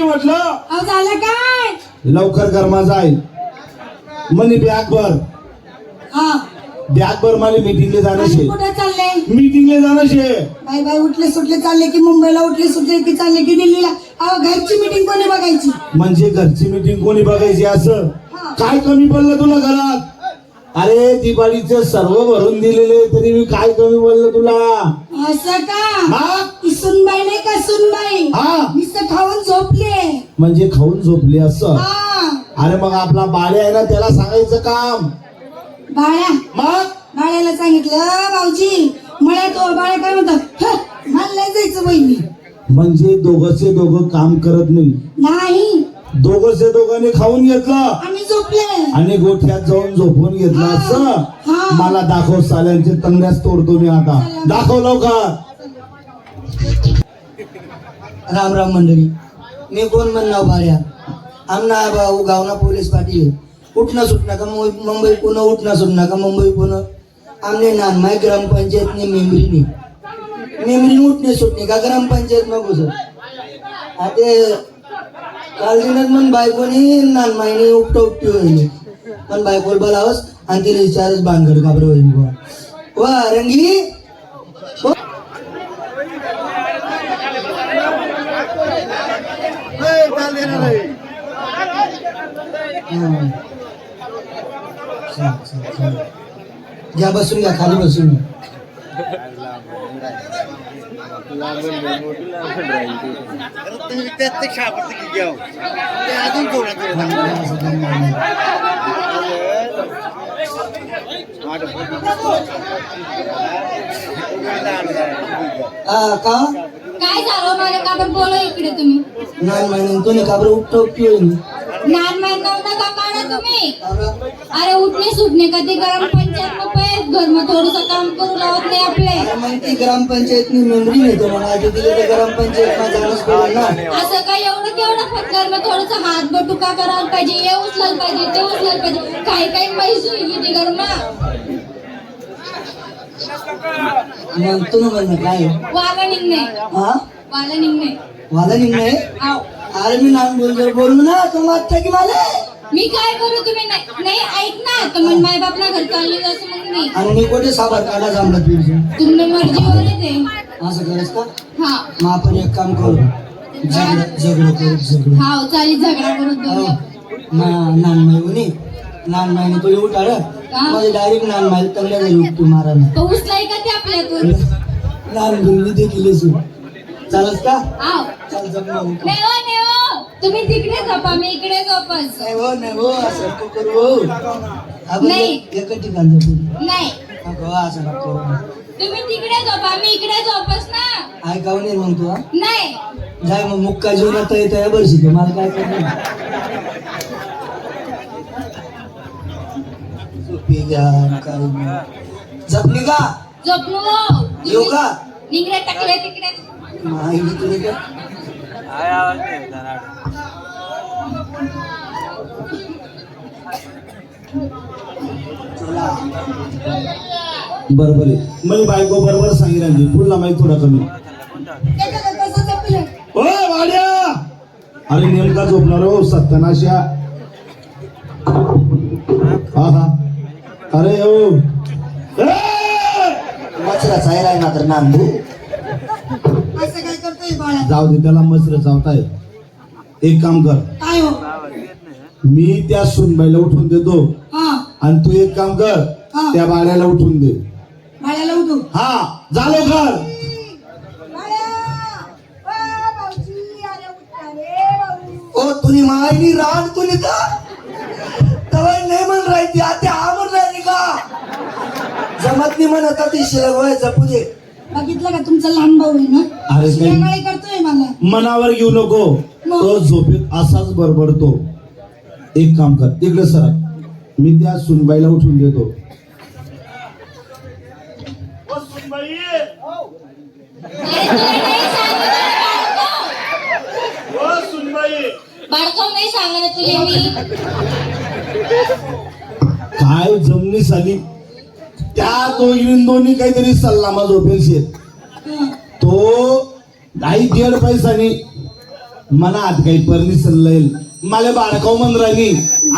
की म्हटलं? अहो झालं काय? लवकर गरमा जाय म्हणे बॅग भर. हा. बॅग भर मला मिटिंगला जाणं आणि शे. कुठे चालले? मिटिंगला जाणं शे. बाई बाई उठले सुटले चालले की मुंबईला उठले सुटले की चालले की दिल्लीला. अहो घरची मीटिंग कोणी बघायची? म्हणजे घरची मिटिंग कोणी बघायची असं. काय कमी पडलं तुला घरात? अरे दिवाळीचं सर्व भरून दिलेले तरी मी काय कमी पडलं तुला? असं का? सुनबाई नाही का सुनबाई? हा. नुसतं खाऊन झोपले. म्हणजे खाऊन झोपली असं? हा. अरे मग आपला बाळे आहे ना त्याला सांगायचं काम. बाळ्या? मग? बाळ्याला सांगितलं भाऊजी मला तो बाळ्या काय म्हणतात "ह, मला नाही जायचं बहिणी म्हणजे दोघंचे दोघं काम करत नाही. नाही. दोघंचे दोघांनी खाऊन घेतलं. झोपले आणि गोठ्यात जाऊन झोपून घेतलं हा. असं? मला दाखव साल्यांचे तंगड्याच तोडतो मी आता. दाखव लवकर. राम राम मंडळी. मी कोण म्हणणार भाड्या आमना भाऊ गावना पोलीस पाटील. उठणं सुटणं का मुंबई मुंबई पुन्हा उठणं सुटणं का मुंबई पुन्हा आमने नानमाय ग्रामपंचायतने मेमरीने मेमरीने उठणे सुटणे का ग्रामपंचायत मग ते काल दिनात मन बायकोनी नानमायने उपटा उपटी होईल पण बायकोल बोलावस आणि तिने विचारच बांगड घाबर होईल. वा रंगी हो. हं. चल, चल, चल. घ्या बसून घ्या खाली बसून घ्या हा का काय झालं मला का बरं बोला इकडे तुम्ही नाही महिने कोणी काबर उपटा उपटी होईल लहान महिना नका काढा तुम्ही? अरे उठणे सुटणे का ते गरम पंचायत मग पाहिजे घर मग थोडस काम करू लावत नाही आपले. अरे मग ती ग्रामपंचायतनी मेमरी नेतो मग आधी तिला ते ग्रामपंचायत जाणंच पडेल ना असं काय एवढं केवढं फटकार मग थोडस हात बटुका करायला पाहिजे हे उचलायला पाहिजे ते उचलायला पाहिजे. काही काही पैसे होईल ते गरमा मग तुम्ही म्हणणं काय? वाला निघणे. हा? वाला निघणे. मला निघणे? आव अरे मी नान बोलतो बोलू ना तो मागता की मला? मी काय करू तुम्ही नाही नाही, ऐक ना तर मग माय बापना घर चालली असं मग मी आणि मी कुठे साबार काढा जमला तुझी तुम्ही मर्जीवर येते असं करस का? हा. मग आपण एक काम करू. झगड झगड करू झगड. हा चालेल झगडा करत हो. दोघं. ना- नानमाई म्हणे नानमाईने तो येऊ टाळ माझे डायरेक्ट नानमाई तंगड्या झाली उपटी मारा तो उचलाय का ते आपल्यातून? नान गुरुजी देखील येसू चालस का? आव चाल जमलं नेहो नेहो तुम्ही तिकडे झोपा मी इकडे झोपस नाही हो नाही हो असं नको करू हो. आपण नाही. एका ठिकाण जाऊ नाही. नको असं नको करू. तुम्ही तिकडे झोपा मी इकडे झोपस ना. ऐकावं नाही मग तू हा? नाही. जाय मग मुक्का जीवनात येत आहे बरं शिके मला काय करणार झोपी घ्या काय नाही. झोपली का झोपलो येऊ का? निगडे टाकले तिकडे. माहिती तुला का चला बरोबर आहे. मी बायको बरोबर सांगितलं पुढला माहिती थोडा कमी. ओ वाड्या! अरे नेमका झोपणार हो सत्यानाशा. हा हा. अरे ओ. ए! चायला आहे ना तर नांदू. असं काय करतोय बाळा? जाऊ दे त्याला मस्त चावताय. एक काम कर. काय हो? मी त्या सुनबाईला उठून देतो. हा. आणि तू एक काम कर हा. त्या बाळ्याला उठून दे. बाळ्याला उठू? हा झालो कर ओ तुनी मायनी रान तुनी का? तवाय नाही म्हण राहती आता हा म्हण राहिली का? जमत नाही म्हणत ती होय जपू दे. बघितलं का तुमचा लहान भाऊ आहे ना? अरे शिव्यागाळी करतोय मला. मनावर घेऊ नको. तो झोपेत असाच बडबडतो एक काम कर. तिकडे सर. मी त्या सुनबाईला उठून देतो. नाही सांगणार तुला मी. काय जमनी साली त्या दोघी दोन्ही काहीतरी सल्लामा झोपेल शेत तो आई दीड पैसानी मला आत काही परली सल्ला येईल मला बाळकाव मंदिरानी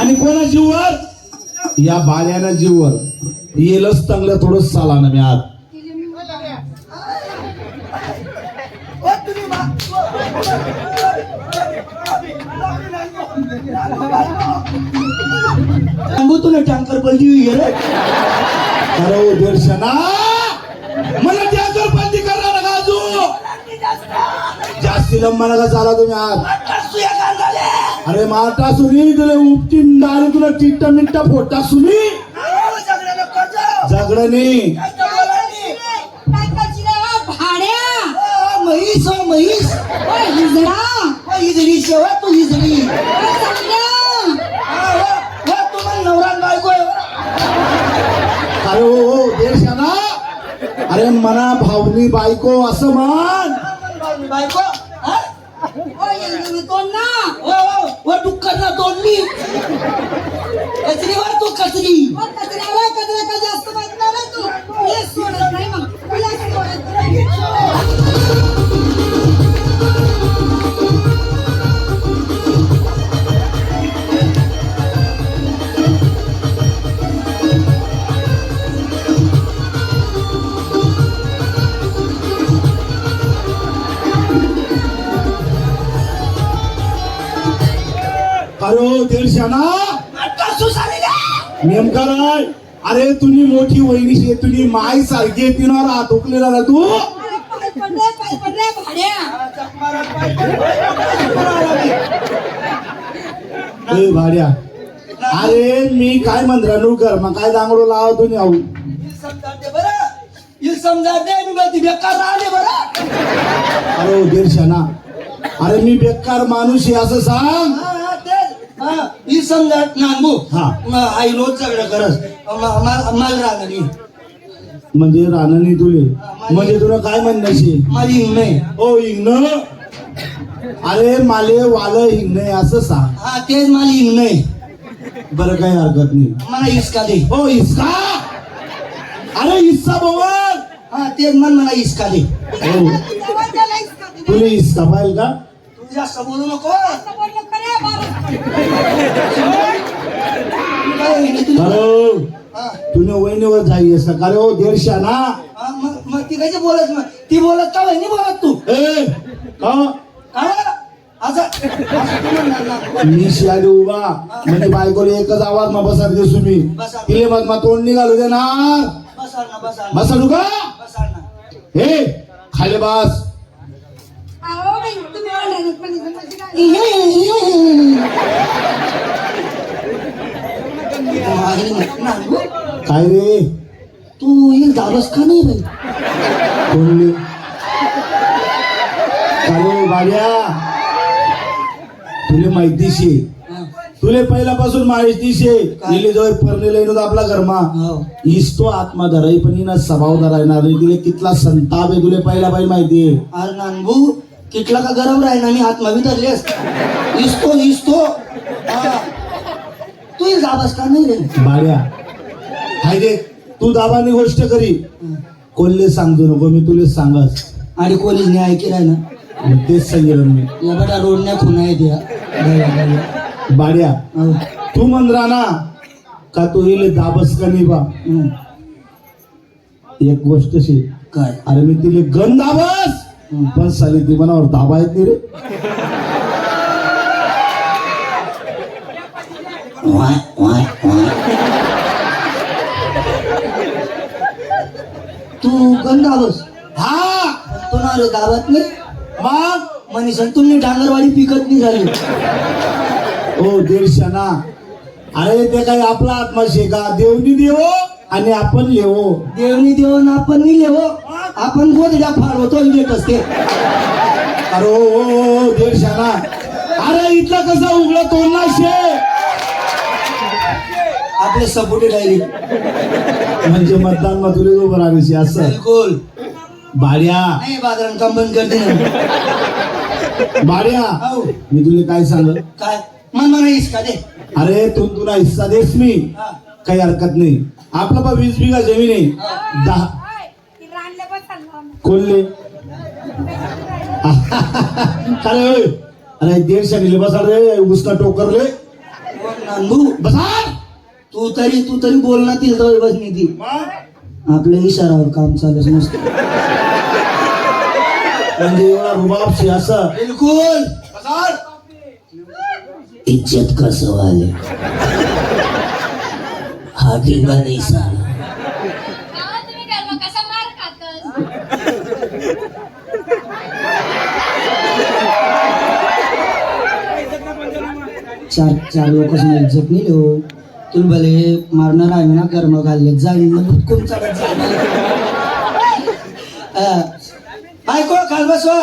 आणि कोणा जीववर या बाळ्याना जीववर येलच चांगलं थोडं साला ना मी आत सांगू तुला टँकर पलटी रे. अरे ओ दर्शना मला त्या बंदी करणार का अजून जास्ती मला का चाला तुम्ही आत अरे माटा सुनी तुला उपटीन डारे तुला टिट्टा मिट्टा फोटा सुनी. झगडणी भाड्या म्हैस हो म्हैस हिजडा. हिजडी तू हिजडी. अरे मना भावनी बायको असं म्हण. बायको, हा? ओ ना डुक्कर ना तोडली कचरीवर तू कचरी. ओ कचऱ्याला कचऱ्या का जास्त बसणार तू. तुला सोडत नाही. नेमका नाही अरे तुम्ही मोठी वहिनीशी तुम्ही माई सारखी तिनं राहत उकलेला ना तू? भाड्या. अरे मी काय मंत्र्यानू कर मग काय दांगडो लावा तुम्ही आऊ समजा बेकार राहिले बरं. अरे अरे मी बेकार माणूस आहे असं सांग. हा, हा. हा, ही नांबू हा. म- आई रोज सगळं करस माल रागणी. म्हणजे रानानी तुले. म्हणजे तुला काय म्हणण्याशी माझी हिंग ओ हिंगण? अरे माले वाल हिंगणे असं सांग. हा तेच माझी हिंग नाही बरं काही हरकत नाही. मला हिसका दे. ओ हिस्सा अरे हिस्सा बोल हा तेच मन मला हिसका दे. हो. तुला हिस्सा पाहिजे का? जास्त बोलू नको. असं बोललो का रे बाबा? काय होईन तुला? अरे हा, तुने वहिनीवर जाई असं का रे ओ देडशा ना. हा, मग मग ती कशी बोलत मग ती बोलत का नाही बोलत तू? ए का हा? असं असं तू म्हणणार ना. मी शियाडी उभा. म्हणजे बायकोला एकच आवाज मग बसा देसू मी. बसा. तिले मग मग तोंड निघालू देणार. बसाल ना बसाल ना. बसा का? बसाल ना. हे खाली बस. काय? मागणी काय रे तू येईल दाबस का नाही बाई कोणली काय गाड्या तुले माहितीशी हा. तुले पहिल्यापासून माहितीशी इले जवळ परनेला येणं आपला घरमा हो. तो आत्मा धराई पण हिना स्वभाव धरायणार नाही तिले कितला संताप आहे तुले पहिला पाहिजे माहिती आहे अरे नानभू किटला का गरम राही ना मी हात मावी धरलेस इस्तो इस्तो. हा. तू दाबस का नाही रे. बाड्या हाय रे तू दाबानी गोष्ट करी. कोल्हे सांगतो नको मी तुले सांगस आणि नाही ऐकी राही ना? तेच सांगेल मी. या बेटा रोडण्या खुना येते. बाड्या. तू म्हण राणा का तू इले दाबस का नाही बा. एक गोष्ट शे. काय? अरे मी तिले गण दाबस. पण साली ती मनावर धाबा येत नाही रे? वाय, तू गंध दाबस हा. तो ना रे दाबत नाही. मग मनीषण तुम्ही डांगरवाडी पिकत नाही झाली ओ हो, दीडशाना अरे ते काही आपला आत्मा शे का देवनी देवो आणि आपण लेवो. देवनी देऊन आपण नाही लेवो. आपण गोदड्या फाडवतो देत असते. अरे ओ, ओ, ओ, ओ दीडशाना अरे इथला कसा उघडा तोडला शे आपले सपोर्टी डायरी. म्हणजे मतदान मधुरे उभं राहायची असं. बिलकुल. भाड्या नाही बाजारात काम बंद करते भाड्या हो. मी तुला काय सांग? काय? मन म्हणा इसका दे अरे तू तुला हिस्सा देस मी. काही हरकत नाही. आपला बा वीस बिघा जमीन आहे. दहा. ना. अरे अरे दीडशे निले बसा रे. उसना टोकरले नांदू बसा तू तरी तू तरी बोलणार ती जवळ बसली ती. आपल्या इशारावर काम चालूच नसतं म्हणजे एवढा रुबाबशी असं बिलकुल. इज्जत का सवाल है हा ठिका नाही साला तुम्ही खातस चार चार लोकच इज्जत नाही हो तुला भले मारणार आहे ना कर्म घालले जाईल ना भुतकून चालत जाईल. बायको खाल बसवा.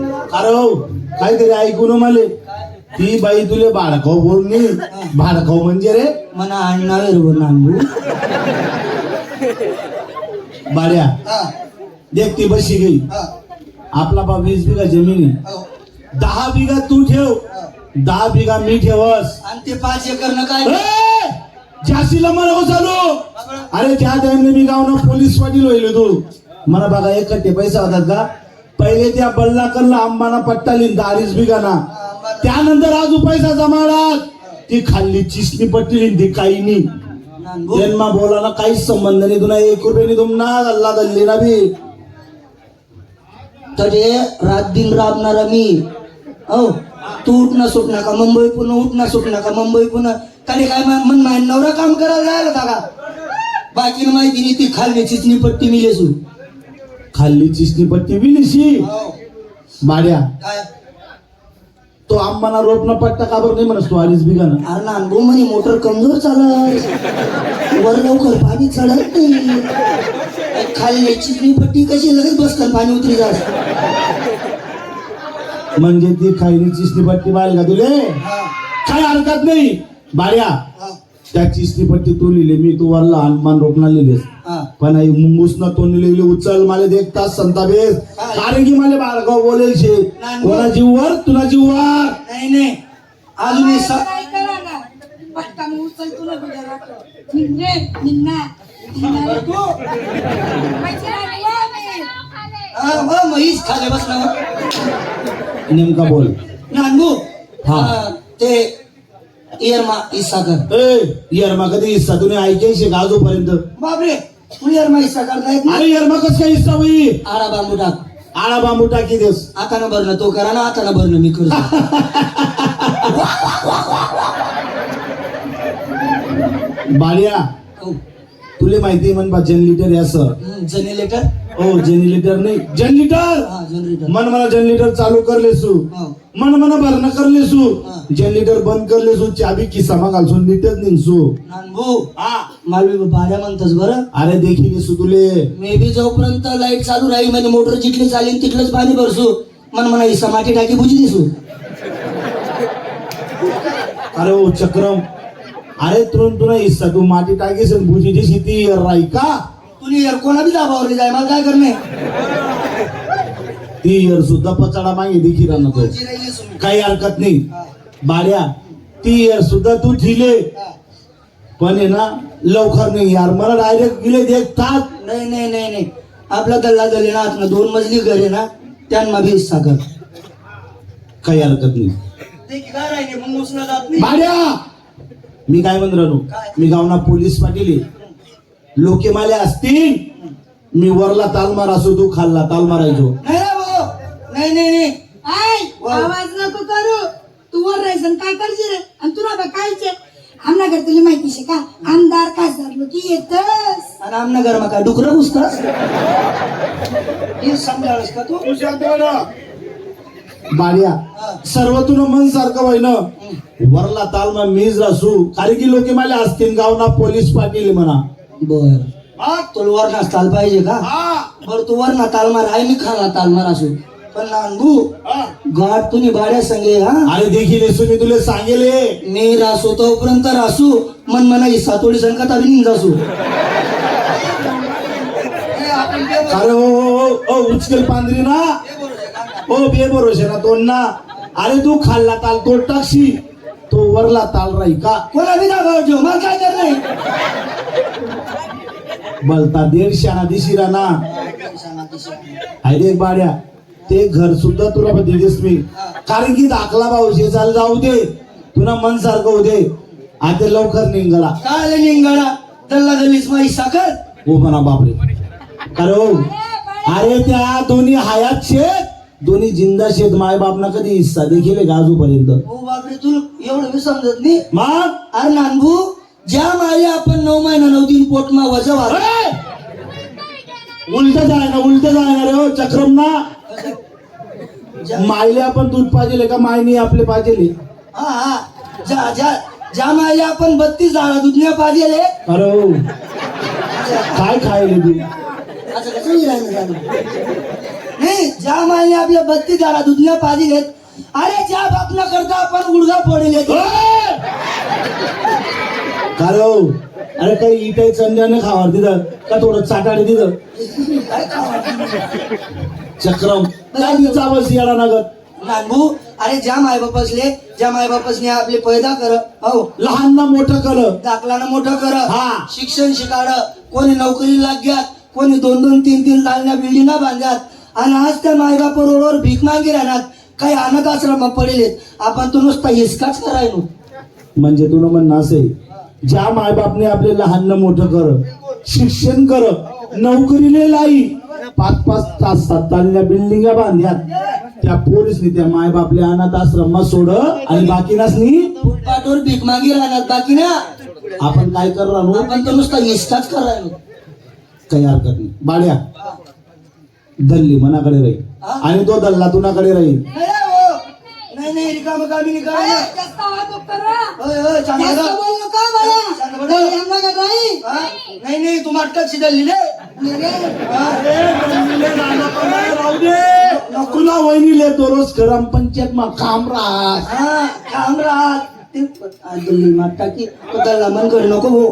अरे हो, काहीतरी ऐकून मले. ती बाई तुले बाळखाऊ बोलणी भाडखाऊ म्हणजे रे? मना अण्णा बरोबर नांदू बाड्या देख ती बशी गई आपला बा वीस बिघा जमीन. आहे दहा बिघा तू ठेव. दहा बिघा मी ठेवस. आणि ते पाच एकर न काय! झाशीला मला हो चालू अरे त्या टाइमने मी गावना पोलीस पाटील होईल तू. मला बघा एक कट्टे पैसा होतात का? पहिले त्या बल्लाकरला आंबाना पट्टा लिहिन दारीस बिगाना. त्यानंतर आजू पैसा जमाडात. ती खाल्ली चिसणी पट्टी लिहिन ती काही नाही जन्मा बोलाना काहीच संबंध नाही तुला एक रुपये तुम अल्ला दल्ली ना बी. तजे रात दिन राबणारा मी. हो तू उठणं सुटणार का मुंबई पुन्हा उठणं सुटणार का मुंबई पुन्हा. काही काय मन माय नवरा काम करायला जायला का बाकी माहिती नाही ती खाल्ली चिचणी पट्टी मिलेसू खाल्ली चिसणी पट्टी बिलिशी बाड्या काय? तो आंबाना रोपना पट्टा का बरं नाही म्हणस तू अडीच बिगाना अरे नानभू म्हणे मोटर कमजोर चालत. वर लवकर पाणी चढत नाही. खाल्ली चिचणी पट्टी कशी लगेच बसतात पाणी उतरी जात. म्हणजे ती खायली चिसणी पट्टी बाहेर का तुले? काय हरकत नाही. बाड्या त्या चिसणी पट्टी तू लिहिली मी तू वरला हनुमान रोपना लिहिलेस. पण आई मुंगूस ना तो लिहिली उचल मला एक तास संताबेस कारण की मला बाळगाव बोलेल शे. कोणा जीववर तुला जीववर नाही नाही. अजून हे. हा, म्हैस खाले बसला नेमका बोल. नानबू हा. ते इयरमा इस्सा कर ए यरमा कधी हिस्सा तुम्ही ऐकायचे का आजोपर्यंत बापरे तू इयरमा इस्सा करता येत नाही अरे यरमा कस काय हिस्सा होई आडा बांबू टाक. आळा बांबू टाकी देस. आता ना भरणं तो करा ना आता ना भरणं मी करतो. बाड्या हो. तुले माहिती म्हण बा जनरेटर यासं हम्म, जनरेटर हो जनरेटर नाही. जनरेटर हा जनरेटर मन मला जनरेटर चालू करले सू हो. मन मन भरणं करले सू हा. जनरेटर बंद करले सू चाबी किसामा घालसून नीटच निघसू. हा. मालवी भाड्या म्हणतस बरं. अरे देखील सू तुले मे बी जोपर्यंत लाइट चालू राहील म्हणजे मोटर जिथली चालेल तिथलंच पाणी भरसू. मन म्हणा इस्सा माटी टाकी बुजी दिसू. अरे ओ चक्रम अरे तुरंत तुला हिस्सा तू माती टाकीस आणि भुजीची शेती राही का तुम्ही यार कोणा बी दाबावर जाय? मला काय करणे? ती इयर सुद्धा पचाडा मागे देखील राहणार तो. काही हरकत नाही. बाड्या ती इयर सुद्धा तू ठिले पण आहे ना लवकर नाही यार. मला डायरेक्ट गेले देख तात नाही नाही नाही नाही. आपला गल्ला गली ना आतनं दोन मजली घर आहे ना त्यांना बी कर काही हरकत नाही. मी काय म्हणून राहतो मी गावना पोलीस पाटील आहे. लोके माले असतील? मी वरला ताल मार असो तू खाल्ला ताल मारायचो. नाही रे भाऊ नाही नाही नाही. आय वा. आवाज नको करू. तू वर राहायचं आणि काय करशील रे? आणि तुला बा कायचे आमना घर तुला माहिती शे का? आमदार खासदार लोक येतच आणि आमना घर काय डुकरं घुसतास हे समजावस का तू? बाड्या हा. सर्व तुला मन सारखं ना. वरला ताल मा मीच रासू. कारण की लोके माले असतील गावना पोलीस पाटील म्हणा. बर. तुला वरना ताल पाहिजे का? बर तू वरना तालमार आहे मी खाना तालमार असू. पण नानबू गाठ तुम्ही भाड्या संगे हा? अरे देखील येसू मी तुला सांगेले. मी रासू तोपर्यंत रासू मन मना थोडी संकट आली निघ जासू. अरे हो हो हो उचकेल पांढरी ना? ओ बे भरोसे ना तो ना? अरे तू खाल्ला ताल तो टाकशी. तो वरला ताल राही का? कोणा दाखव ठेव मला काय कर नाही बलता दीड शाणा दिशी ना अरे बाड्या ते घर सुद्धा तुला दिलीस मी कारण की दाखला भाऊ शेजाला जाऊ दे. तुला मन सारखं होऊ दे. आता लवकर निघाला काय निंगाळा दल्ला गल्लीस माई साखर. हो म्हणा बापरे. कारण अरे त्या दोन्ही हयात शेत. दोन्ही जिंदा शेत. माय बापना कधी हिस्सा देखील आजूपर्यंत हो बापरे तू एवढं समजत नाही. मग? अरे नानभू ज्या माया आपण नऊ महिना नऊ दिन पोटमा वजा वाढ उलट जाय ना उलट जाय ना रे हो चक्रम ना मायले आपण दूध पाहिजे का? मायनी आपले पाहिजे हा हा. ज्या ज्या ज्या माया आपण बत्तीस झाडा दुधण्या पाहिजे अरे हो. काय खायले तू असं कसं विरायला झालं? नाही ज्या मायने आपल्या बत्तीस झाडा दुधण्या पाहिजे अरे ज्या बापना करता आपण गुडघा फोडेल. काय हो. अरे काही इटाई चंद्याने खावर तिथं. का थोडं काय खावा? चक्रम. काय चावस येडा नगत. नानभू अरे ज्या मायबापसले ज्या मायबापसने आपले पैदा कर हो. लहान ना मोठं कर. दाखलानं मोठं कर. हा. शिक्षण शिकाड. कोणी नोकरी लाग्यात कोणी दोन दोन तीन तीन तालण्या बिल्डिंगा बांधल्यात. आणि आज त्या मायबाप रोडवर भीक मागी राहणार काही अनाथ आश्रम पडेलेत आपण तो नुसता हिसकाच करायनो म्हणजे तुला म्हणणं असे ज्या मायबापने आपले लहान न मोठं कर शिक्षण कर नोकरीने लाई पाच पाच तास सात तालण्या बिल्डिंगा बांध्यात त्या पोरीसनी त्या मायबापले अनाथ आश्रमात सोड आणि बाकीनासनी फुटपाथवर भीक मागी राहणार बाकी ना आपण काय करणार आपण तो नुसता हिसकाच करायनो काही हरकत नाही. बाड्या दल्ली मनाकडे राहील आणि तो दल्ला तुनाकडे राहील. नाही. नाही रिकाम कामी नाही. नाही, आमना का नाही हा? नाही नाही तू रे तुला वहिनीले तो रोज ग्रामपंचायत मा काम राहत हा काम राहत ते दिल्ली की तो मन करे नको हो.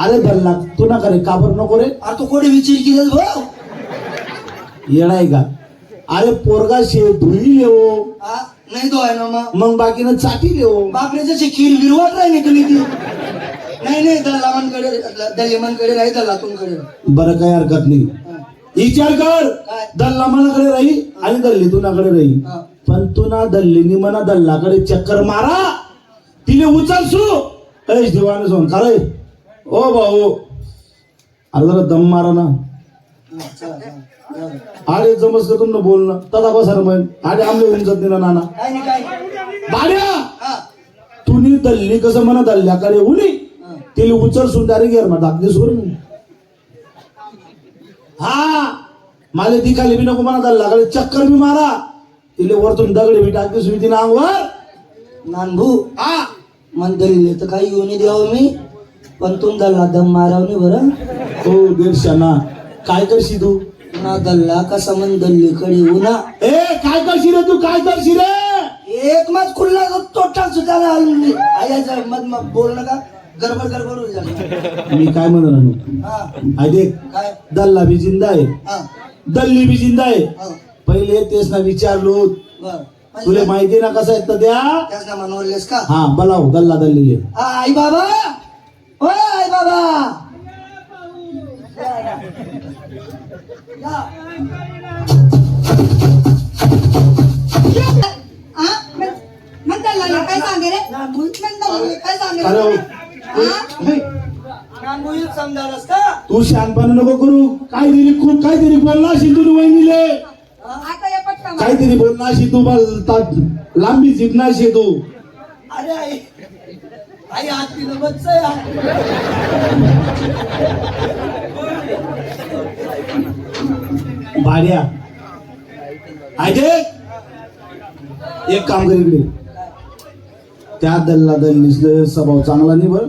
अरे दल्ला तुना करे काबर नको रे. अरे तू कोणी विचार केलं भाऊ येणार का? अरे पोरगा शे धुई लेवो हा? नाही तो आहे ना मग. मग बाकीनं चाटी लेवो बापरे जशी खीर विरवाट राही नाही तुम्ही ती? नाही नाही दल्ला मनकडे दल्ली मनकडे राही दल्ला तुमकडे राही. बरं काही हरकत नाही. हा. विचार कर. काय? दल्ला मनाकडे राही आणि दल्ली तुनाकडे राही. हा. पण तुना दल्लीनी मना दल्लाकडे चक्कर मारा. तिने उचल सु. ऐश दिवाने सोन. खरंय ओ भाऊ. अरे जरा दम मारा ना. हा, चला, चला. आडे जमस का तुमनं बोलणं? तदा बसा रे मग आडे आमले होऊन जात नाही ना नाना. काय नाही काय भाड्या! हा. तुनी दल्ली कसं म्हणा दल्ल्याकडे उनी हा. तिला उचल डायरेक्ट गेर मग दाखली मी हा. मला ती खाली बी नको म्हणा दल्लाकडे चक्कर बी मारा. तिले वरतून दगडी बी टाकली सुई तिने अंगवर. नानभू हा. मन दल्ली तर काही येऊन द्यावं मी. पण तुम दल्ला दम माराव नाही बरं. हो दीडशाना काय करशी तू? ना दल्ला कसा मन दल्लीकडे उन्हा. ए काय करशी रे तू? काय करशी रे? एक मत खुल्ला तोटा सुद्धा आया मत मग बोल नका गडबड गडबड जाणार. मी काय आय देख काय? दल्ला बी जिंदा आहे. हा. दल्ली बी जिंदा आहे. हा. पहिले तेच ना विचारलो. तुला माहिती ना कसं तर द्या त्याच ना म्हणवलेस का? हा बोलाव दल्ला दल्ली हा, आई बाबा. ओ आई बाबा. या. काय सांगे रे काय सांगे रे? तू शहाणपणा नको करू काहीतरी खूप काहीतरी बोलला अशी तू वहिनीले आता या काहीतरी बोलला अशी तू बल- लांबी जिंकणार अशी तू अरे आई आई आज तिला बच्च आहे हात. भाड्या. ऐके एक काम कर इकडे. त्या दल्ला दल्लीचं स्वभाव चांगला नाही बरं.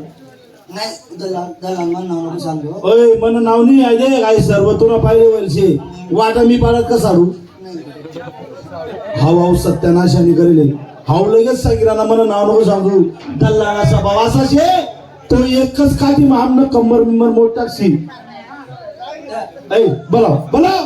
नाही मन नाव नको सांगू. ओय मन नाव नाही आहे काय सर्व तुला पाहिले वलशे वाटा मी पाडत का हाव हाव सत्यानाशाने करेले. हाव लगेच सांगितला मन नाव नको सांगू. दल्ला स्वभाव असा शे तो एकच काठी आमनं कंबर बिंबर मोठ टाकशी ऐ बोलाव बोलाव.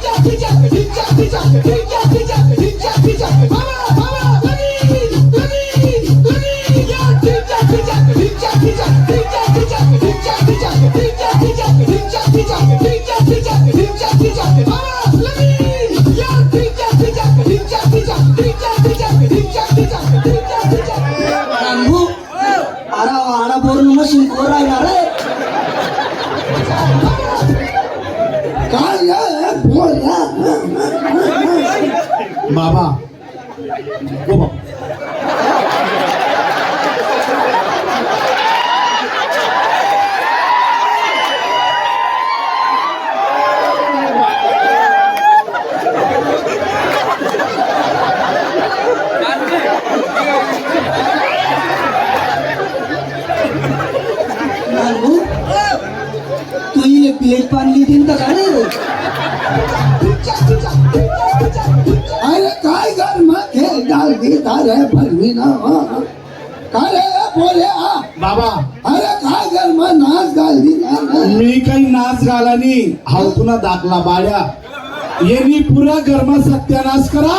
Pick up the अरे काय कर मग हे डाल देता रे फरवीना काय रे बोले हा बाबा. अरे काय कर मग नाच घाल दिला मी काही नाच घालानी हा पुन्हा दाखला बाड्या. यांनी पुरा कर्म सत्यानाश करा.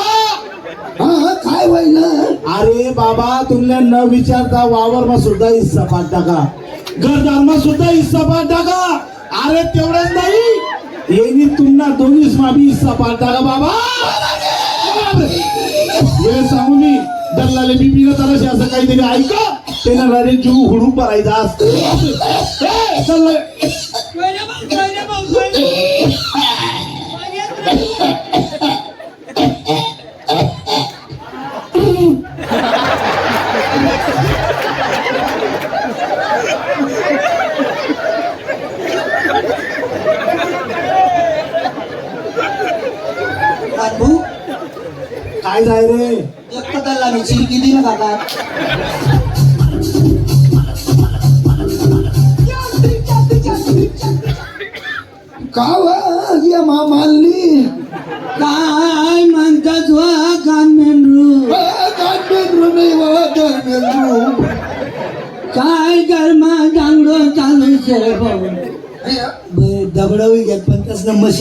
हा काय होईल अरे बाबा तुमने न विचारता वावर मा सुद्धा हिस्सा पाठ टाका. घरदार मा सुद्धा हिस्सा पाठ टाका. अरे तेवढंच नाही. यांनी तुम्हाला दोन्ही हिस्सा पाठ टाका बाबा. वेळ सांगू मी दल्लाले बीबीनं तर असं काहीतरी ऐका. त्याला डायरेक्ट जीव हुडून भरायचा असतं.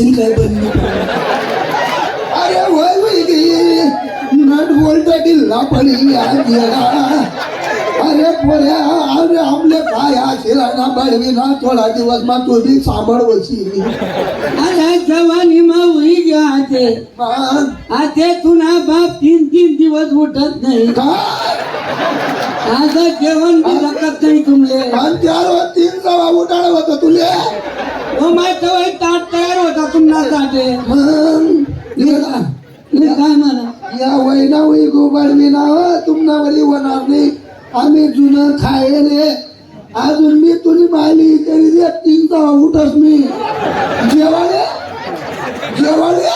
मशीन काय बनली अरे वय वय गे नट बोलता ढिल्ला पडी अरे पोऱ्या अरे आपले काय आशिला ना बळवी ना थोडा दिवस मा तुझी सांभाळ बसी अरे जवानी मग उई घ्या ते आते तुना बाप तीन तीन दिवस उठत नाही आता जेवण बी लागत नाही तुमले आणि त्यावर तीन सवा उठाळ होत तुले हो माय तेव्हा ताट तयार होता तुम्हाला ताटे मग? ये का? मी काय म्हणा या वैना वै गोबडवी ना तुमनावरी होणार नाही आम्ही जुनं खायले. अजून मी तुझी माली तरी दे तीन सवा उठस मी. जेवाळे जेवाळे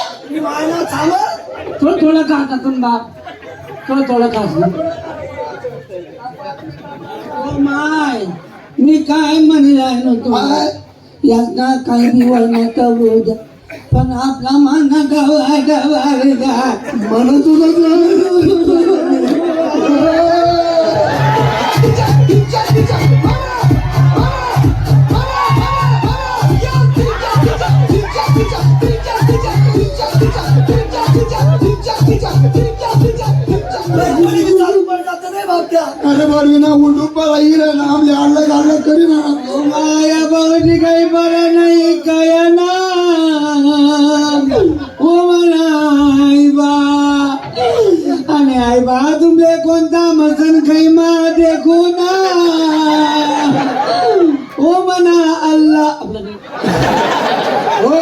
थोडं थोडं खाता तुम बाप. थोडं थोडं खास ओ माय मी काय म्हणे राहिलो तू? काय? यांना काही बी वळणं करू द्या पण आपला माना गवा गवा रे गा म्हणून अरे बरविना उलटून पडा इरे ना आमले आलं घाललं करी ना ओ माया भाऊजी काही बरं नाही काय ना ओ मला आई बा आणि आई बा तुमले कोणता मसन काही मा देखो ना ओ मना अल्लाह आपलं नाही. हो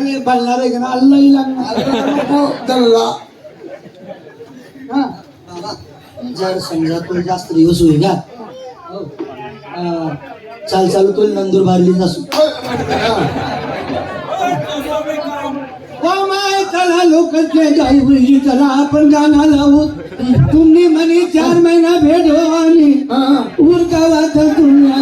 म्हणते तो महिनी मी काय मरी जायला का मला बल्ला रे का अल्लाह ही लागणार हो. हा. जर समजा तुला जास्त दिवस होईल का हो. चाल चालू तुला नंदुरबारली माय चला लोकचे जाई चला आपण गाणं लावू तुम्ही म्हणे चार महिना भेट हो आणि हा. उरकावा तर तुम्ही